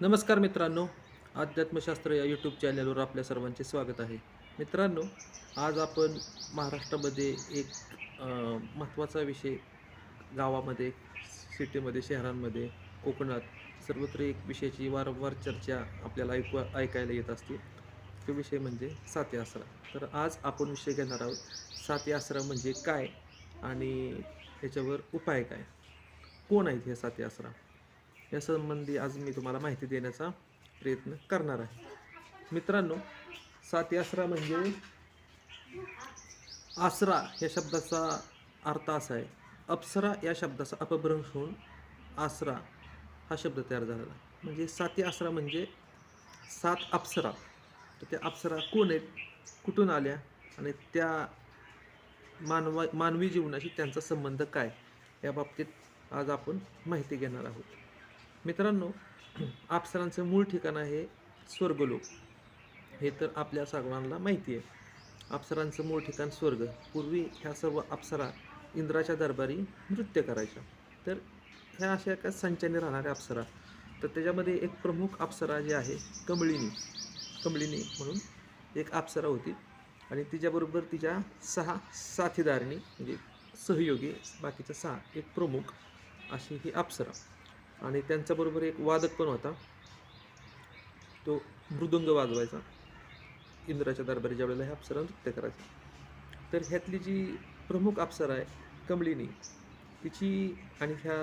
नमस्कार मित्रांनो अध्यात्मशास्त्र या यूट्यूब चॅनलवर आपल्या सर्वांचे स्वागत आहे. मित्रांनो आज आपण महाराष्ट्रामध्ये एक महत्त्वाचा विषय गावामध्ये सिटीमध्ये शहरांमध्ये कोकणात सर्वत्र एक विषयाची वारंवार चर्चा आपल्याला ऐकू ऐकायला येत असते. तो विषय म्हणजे साती आसरा. तर आज आपण विषय घेणार आहोत साती आसरा म्हणजे काय आणि त्याच्यावर उपाय काय? कोण आहेत हे साती आसरा? या संबंधी आज मी तुम्हाला माहिती देण्याचा प्रयत्न करणार आहे. मित्रांनो साती आसरा म्हणजे आसरा या शब्दाचा अर्थ असा आहे. अप्सरा या शब्दाचा अपभ्रंश होऊन आसरा हा शब्द तयार झालेला म्हणजे साती आसरा म्हणजे सात अप्सरा. तर त्या अप्सरा कोण आहेत? कुठून आल्या? आणि त्या मानवा मानवी जीवनाशी त्यांचा संबंध काय? या बाबतीत आज आपण माहिती घेणार आहोत. मित्रांनो अप्सरांचं मूळ ठिकाण आहे स्वर्गलोक. हे तर आपल्या सर्वांना माहिती आहे. अप्सरांचं मूळ ठिकाण स्वर्ग. पूर्वी ह्या सर्व अप्सरा इंद्राच्या दरबारी नृत्य करायच्या. तर ह्या अशा एका संचाने राहणाऱ्या अप्सरा तर त्याच्यामध्ये एक प्रमुख अप्सरा जी आहे कमळिनी कमळिनी म्हणून एक अप्सरा होती. आणि तिच्याबरोबर तिच्या सहा साथीदारिणी म्हणजे सहयोगी बाकीच्या सहा एक प्रमुख अशी ही अप्सरा आणि त्यांच्याबरोबर एक वादक पण होता. तो मृदुंग वाजवायचा. इंद्राच्या दरबारी ज्या वेळेला ह्या अप्सरा नृत्य करायचं. तर ह्यातली जी प्रमुख अप्सरा आहे कमलिनी तिची आणि ह्या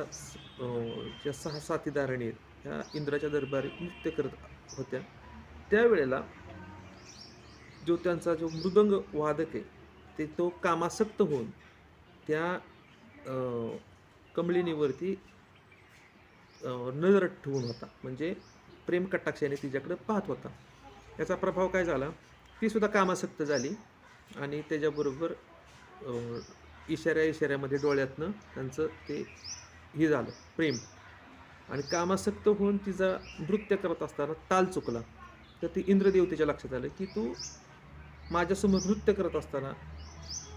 ज्या सहा साथीदारणी आहेत ह्या इंद्राच्या दरबारी नृत्य करत होत्या. त्यावेळेला जो त्यांचा जो मृदंग वादक आहे ते तो कामासक्त होऊन त्या कमलिनीवरती नजर ठेवून होता. म्हणजे प्रेम कटाक्षाने तिच्याकडे पाहत होता. याचा प्रभाव काय झाला? ती सुद्धा कामासक्त झाली आणि त्याच्याबरोबर इशाऱ्या इशाऱ्यामध्ये डोळ्यातनं त्यांचं ते हे झालं प्रेम. आणि कामासक्त होऊन तिचा नृत्य करत असताना ताल चुकला. तर ती इंद्रदेवतेच्या लक्षात आलं की तू माझ्यासमोर नृत्य करत असताना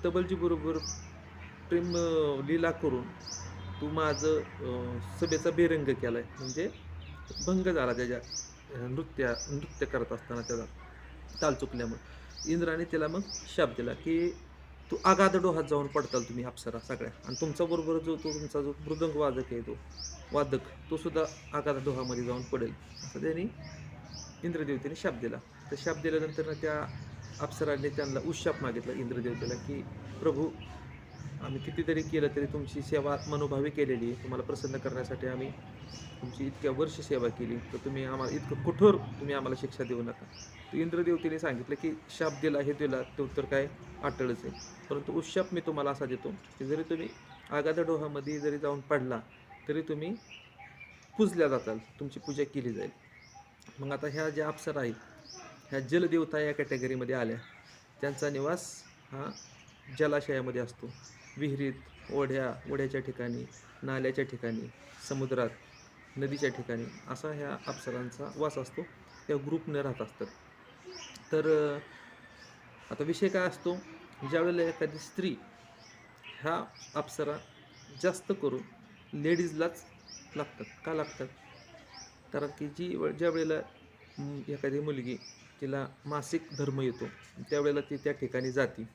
तबलजीबरोबर प्रेम लीला करून तू माझं सभेचा बेरंग केला आहे म्हणजे भंग झाला त्याच्या नृत्या नृत्य करत असताना त्याला ताल चुकल्यामुळे. इंद्राने त्याला मग शाप दिला की तू आगाध डोहात जाऊन पडताल तुम्ही अप्सरा सगळ्या. आणि तुमचा बरोबर जो तो तुमचा जो मृदंग वादक आहे तो वादक तो सुद्धा आगाध डोहामध्ये जाऊन पडेल. असं त्यांनी इंद्रदेवतेने शाप दिला. तर शाप दिल्यानंतर ना त्या अप्सराने त्यांना उशाप मागितला इंद्रदेवतेला की प्रभू आम्ही कितीतरी केलं तरी तुमची सेवा मनोभावी केलेली आहे. तुम्हाला प्रसन्न करण्यासाठी आम्ही तुमची इतक्या वर्ष सेवा केली. तर तुम्ही आम्हाला इतकं कठोर तुम्ही आम्हाला शिक्षा देऊ नका. तर इंद्रदेवतेने सांगितलं की शाप दिला हे दिला तो तर काय? अटळच आहे. परंतु उशाप मी तुम्हाला असा देतो की जरी तुम्ही आगाध डोहामध्ये जरी जाऊन पडला तरी तुम्ही पूजल्या जाताल. तुमची पूजा केली जाईल. मग आता ह्या ज्या अप्सरा आहेत ह्या जलदेवता या कॅटेगरीमध्ये आल्या. त्यांचा निवास हा जलाशयामध्ये असतो. विहिरीत ओढ्या ओढ्याच्या ठिकाणी नाल्याच्या ठिकाणी समुद्रात नदीच्या ठिकाणी असा ह्या अप्सरांचा वास असतो. त्या ग्रुपने राहत असतात. तर आता विषय काय असतो? ज्यावेळेला एखादी स्त्री ह्या अप्सरा जास्त करून लेडीजलाच लागतात. का लागतात? कारण की जी ज्या वेळेला एखादी मुलगी तिला मासिक धर्म येतो त्यावेळेला ती त्या ठिकाणी जाते.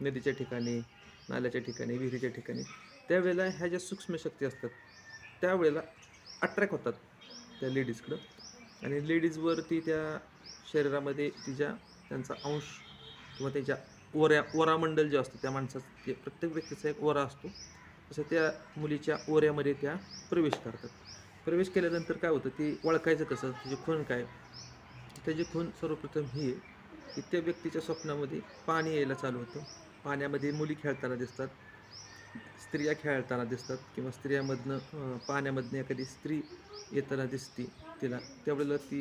नदीच्या ठिकाणी नाल्याच्या ठिकाणी विहिरीच्या ठिकाणी. त्यावेळेला ह्या ज्या सूक्ष्मशक्ती असतात त्यावेळेला अट्रॅक्ट होतात त्या लेडीजकडं. आणि लेडीजवरती त्या शरीरामध्ये तिच्या त्यांचा अंश किंवा त्यांच्या ओऱ्या ओरामंडल जे असतं त्या माणसाचं ते प्रत्येक व्यक्तीचा एक ओरा असतो. तसं त्या मुलीच्या ओऱ्यामध्ये त्या प्रवेश करतात. प्रवेश केल्यानंतर काय होतं ती ओळखायचं कसं तिची खूण काय? त्याची खूण सर्वप्रथम ही आहे की त्या व्यक्तीच्या स्वप्नामध्ये पाणी यायला चालू होतं. पाण्यामध्ये मुली खेळताना दिसतात. स्त्रिया खेळताना दिसतात किंवा स्त्रियामधनं पाण्यामधनं एखादी स्त्री येताना दिसती तिला. त्यावेळेला ती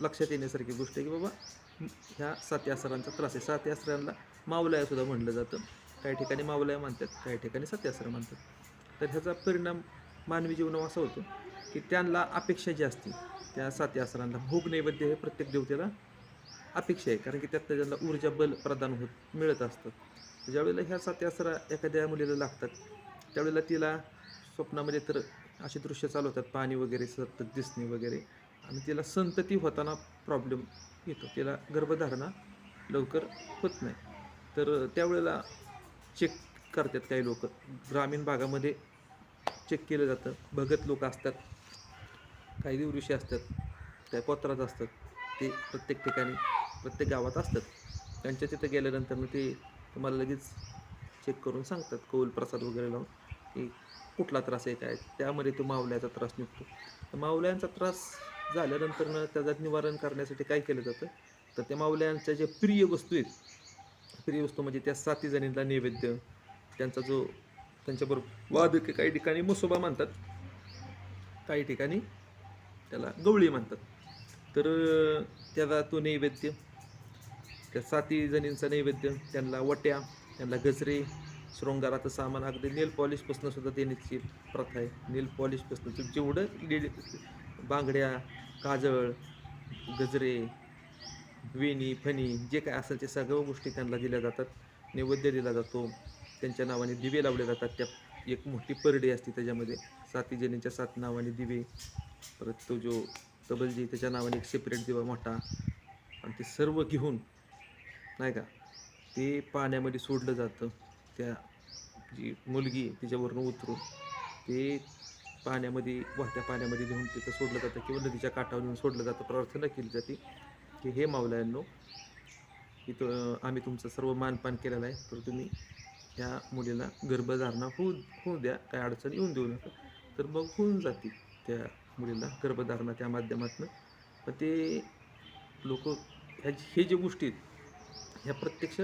लक्षात येण्यासारखी गोष्ट आहे की बाबा ह्या साती आसरांचा त्रास आहे. साती आसरांना मावलायासुद्धा म्हटलं जातं. काही ठिकाणी मावलया मानतात काही ठिकाणी साती आसरा तर ह्याचा परिणाम मानवी जीवनावर असा होतो की त्यांना अपेक्षा जी असते त्या साती आसरांना भोग नैवेद्य हे प्रत्येक देवतेला अपेक्षा आहे. कारण की त्यात त्यांना ऊर्जा बल प्रदान होत मिळत असतं. ज्यावेळेला ह्या साती असरा एखाद्या मुलीला लागतात त्यावेळेला तिला स्वप्नामध्ये तर अशी दृश्य चालू होतात. पाणी वगैरे सतत दिसणे वगैरे. आणि तिला संतती होताना प्रॉब्लेम येतो. तिला गर्भधारणा लवकर होत नाही. तर त्यावेळेला चेक करतात काही लोक. ग्रामीण भागामध्ये चेक केलं जातं. भगत लोक असतात. काही दिवशी असतात. काही पत्रात असतात. ते प्रत्येक ठिकाणी प्रत्येक गावात असतात. त्यांच्या तिथं गेल्यानंतर मग ते तुम्हाला लगेच चेक करून सांगतात कौल प्रसाद वगैरे लावून की कुठला त्रास आहे काय त्यामध्ये तो मावल्याचा त्रास निघतो. तर मावल्यांचा त्रास झाल्यानंतर त्याचं निवारण करण्यासाठी काय केलं जातं? तर त्या मावल्यांच्या ज्या प्रिय वस्तू आहेत प्रिय वस्तू म्हणजे त्या साती जणींना नैवेद्य त्यांचा जो त्यांच्याबरोबर वादक काही ठिकाणी मसोबा मानतात काही ठिकाणी त्याला गवळी म्हणतात तर त्याचा त्याला तो नैवेद्य त्या साती जणींचा नैवेद्य त्यांना वट्या त्यांना गजरे शृंगाराचं सामान अगदी नेल पॉलिशपासून सुद्धा देण्याची प्रथा आहे. नेल पॉलिशपासून तुम जेवढं लेडी बांगड्या काजळ गजरे वेणी फणी जे काय असेल ते सगळ्या गोष्टी त्यांना दिल्या जातात. नैवेद्य दिला जातो. त्यांच्या नावाने दिवे लावले जातात. त्या एक मोठी परडी असते त्याच्यामध्ये. साती जणींच्या सात नावाने दिवे. परत तो जो तबलजी त्याच्या नावाने एक सेपरेट दिवा मोठा. आणि ते सर्व घेऊन नाही का? ते पाण्यामध्ये सोडलं जातं. त्या जी मुलगी आहे तिच्यावरनं उतरून ते पाण्यामध्ये वाहत्या पाण्यामध्ये घेऊन तिथं सोडलं जातं किंवा नदीच्या काठावर नेऊन सोडलं जातं. प्रार्थना केली जाते की हे मावल्यांनो इथं आम्ही तुमचं सर्व मानपान केलेलं आहे. तर तुम्ही ह्या मुलीला गर्भधारणा होऊ होऊ द्या. काय अडचण येऊन देऊ नका. तर मग होऊन जाते त्या मुलीला गर्भधारणा त्या माध्यमातून. पण ते लोक ह्या हे जे गोष्टी आहेत ह्या प्रत्यक्ष